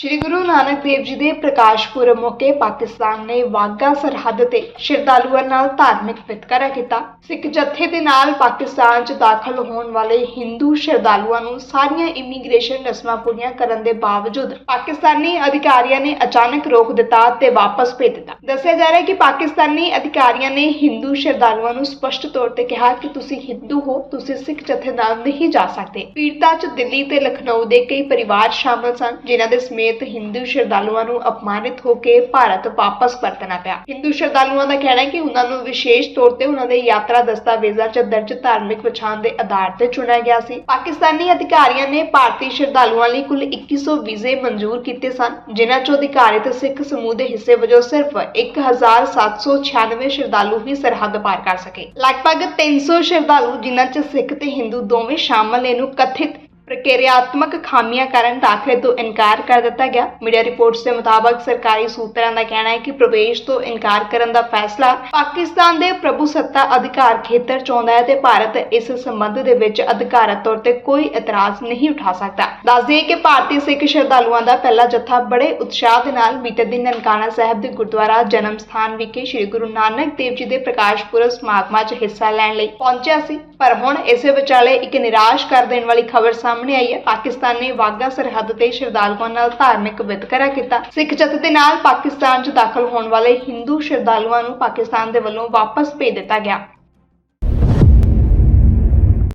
ਸ਼੍ਰੀ ਗੁਰੂ ਨਾਨਕ ਦੇਵ ਜੀ ਦੇ ਪ੍ਰਕਾਸ਼ ਪੁਰਬ ਮੌਕੇ ਪਾਕਿਸਤਾਨ ਨੇ ਵਾਘਾ ਸਰਹੱਦ ਤੇ ਸ਼ਰਧਾਲੂਆਂ ਨਾਲ ਧਾਰਮਿਕ ਵਿਤਕਰਾ ਕੀਤਾ। ਸਿੱਖ ਜਥੇ ਦੇ ਨਾਲ ਪਾਕਿਸਤਾਨ 'ਚ ਦਾਖਲ ਹੋਣ ਵਾਲੇ ਹਿੰਦੂ ਸ਼ਰਧਾਲੂਆਂ ਨੂੰ ਸਾਰੀਆਂ ਇਮੀਗ੍ਰੇਸ਼ਨ ਰਸਮਾਂ ਪੂਰੀਆਂ ਕਰਨ ਦੇ ਬਾਵਜੂਦ ਪਾਕਿਸਤਾਨੀ ਅਧਿਕਾਰੀਆਂ ਨੇ ਅਚਾਨਕ ਰੋਕ ਦਿੱਤਾ ਤੇ ਵਾਪਸ ਭੇਜ ਦਿੱਤਾ। ਦੱਸਿਆ ਜਾ ਰਿਹਾ ਹੈ ਕਿ ਪਾਕਿਸਤਾਨੀ ਅਧਿਕਾਰੀਆਂ ਨੇ ਹਿੰਦੂ ਸ਼ਰਧਾਲੂਆਂ ਨੂੰ ਸਪਸ਼ਟ ਤੌਰ ਤੇ ਕਿਹਾ ਕਿ ਤੁਸੀਂ ਹਿੰਦੂ ਹੋ, ਤੁਸੀਂ ਸਿੱਖ ਜਥੇ ਨਾਲ ਨਹੀਂ ਜਾ ਸਕਦੇ। ਪੀੜਤਾ 'ਚ ਦਿੱਲੀ ਤੇ ਲਖਨਊ ਦੇ ਕਈ ਪਰਿਵਾਰ ਸ਼ਾਮਲ ਸਨ, ਜਿਨ੍ਹਾਂ ਦੇ ਸਮੇਤ ਹਿੰਦੂ ਸ਼ਰਧਾਲੂਆਂ ਨੂੰ ਅਪਮਾਨਿਤ ਹੋ ਕੇ ਭਾਰਤ ਵਾਪਸ ਪਰਤਣਾ ਪਿਆ। ਹਿੰਦੂ ਸ਼ਰਧਾਲੂਆਂ ਦਾ ਕਹਿਣਾ ਹੈ ਕਿ ਉਹਨਾਂ ਨੂੰ ਵਿਸ਼ੇਸ਼ ਤੌਰ ਤੇ ਉਹਨਾਂ ਦੇ ਯਾਤਰਾ ਦਸਤਾਵੇਜ਼ਾਂ 'ਚ ਦਰਜ ਧਾਰਮਿਕ ਪਛਾਣ ਦੇ ਆਧਾਰ ਤੇ ਚੁਣਿਆ ਗਿਆ ਸੀ। ਪਾਕਿਸਤਾਨੀ ਅਧਿਕਾਰੀਆਂ ਨੇ ਭਾਰਤੀ ਸ਼ਰਧਾਲੂਆਂ ਲਈ ਕੁੱਲ 2100 ਵੀਜ਼ੇ ਮਨਜ਼ੂਰ ਕੀਤੇ ਸਨ, ਜਿਨ੍ਹਾਂ 'ਚੋਂ ਅਧਿਕਾਰਿਤ ਸਿੱਖ ਸਮੂਹ ਦੇ ਹਿੱਸੇ ਵਜੋਂ ਸਿਰਫ 1796 ਸ਼ਰਧਾਲੂ ਹੀ ਸਰਹੱਦ ਪਾਰ ਕਰ ਸਕੇ। ਲਗਭਗ 300 ਸ਼ਰਧਾਲੂ ਜਿਨ੍ਹਾਂ 'ਚ ਸਿੱਖ ਤੇ ਹਿੰਦੂ ਦੋਵੇਂ ਸ਼ਾਮਲ ਨੇ ਕਥਿਤ ਪ੍ਰਕਿਰਿਆਤਮਕ ਖਾਮੀਆਂ ਕਾਰਨ ਦਾਖਲੇ ਤੋਂ ਇਨਕਾਰ ਕਰ ਦਿੱਤਾ ਗਿਆ। ਮੀਡੀਆ ਰਿਪੋਰਟਸ ਦੇ ਮੁਤਾਬਕ ਸਰਕਾਰੀ ਸੂਤਰਾਂ ਦਾ ਕਹਿਣਾ ਹੈ ਕਿ ਪ੍ਰਵੇਸ਼ ਤੋਂ ਇਨਕਾਰ ਕਰਨ ਦਾ ਫੈਸਲਾ ਪਾਕਿਸਤਾਨ ਦੇ ਪ੍ਰਭੂ ਸੱਤਾ ਅਧਿਕਾਰ ਖੇਤਰ ਚ ਆਉਂਦਾ ਹੈ ਤੇ ਭਾਰਤ ਇਸ ਸੰਬੰਧ ਦੇ ਵਿੱਚ ਅਧਿਕਾਰਤ ਤੌਰ ਤੇ ਕੋਈ ਇਤਰਾਜ਼ ਨਹੀਂ ਉਠਾ ਸਕਦਾ। ਦੱਸ ਦਈਏ ਕਿ ਭਾਰਤੀ ਸਿੱਖ ਸ਼ਰਧਾਲੂਆਂ ਦਾ ਪਹਿਲਾ ਜਥਾ ਬੜੇ ਉਤਸ਼ਾਹ ਦੇ ਨਾਲ ਬੀਤੇ ਦਿਨ ਨਨਕਾਣਾ ਸਾਹਿਬ ਦੇ ਗੁਰਦੁਆਰਾ ਜਨਮ ਸਥਾਨ ਵਿਖੇ ਸ੍ਰੀ ਗੁਰੂ ਨਾਨਕ ਦੇਵ ਜੀ ਦੇ ਪ੍ਰਕਾਸ਼ ਪੁਰਬ ਸਮਾਗਮਾਂ 'ਚ ਹਿੱਸਾ ਲੈਣ ਲਈ ਪਹੁੰਚਿਆ ਸੀ। ਪਰ ਹੁਣ ਇਸੇ ਵਿਚਾਲੇ ਇੱਕ ਨਿਰਾਸ਼ ਕਰ ਦੇਣ ਵਾਲੀ ਖਬਰ ਸਾਹਮਣੇ ਸਾਹਮਣੇ ਆਈ ਹੈ। ਪਾਕਿਸਤਾਨ ਨੇ ਵਾਘਾ ਸਰਹੱਦ ਤੇ ਸ਼ਰਧਾਲੂਆਂ ਨਾਲ ਧਾਰਮਿਕ ਵਿਤਕਰਾ ਕੀਤਾ। ਸਿੱਖ ਜੱਤ ਦੇ ਨਾਲ ਪਾਕਿਸਤਾਨ 'ਚ ਦਾਖਲ ਹੋਣ ਵਾਲੇ ਹਿੰਦੂ ਸ਼ਰਧਾਲੂਆਂ ਨੂੰ ਪਾਕਿਸਤਾਨ ਦੇ ਵੱਲੋਂ ਵਾਪਸ ਭੇਜ ਦਿੱਤਾ ਗਿਆ।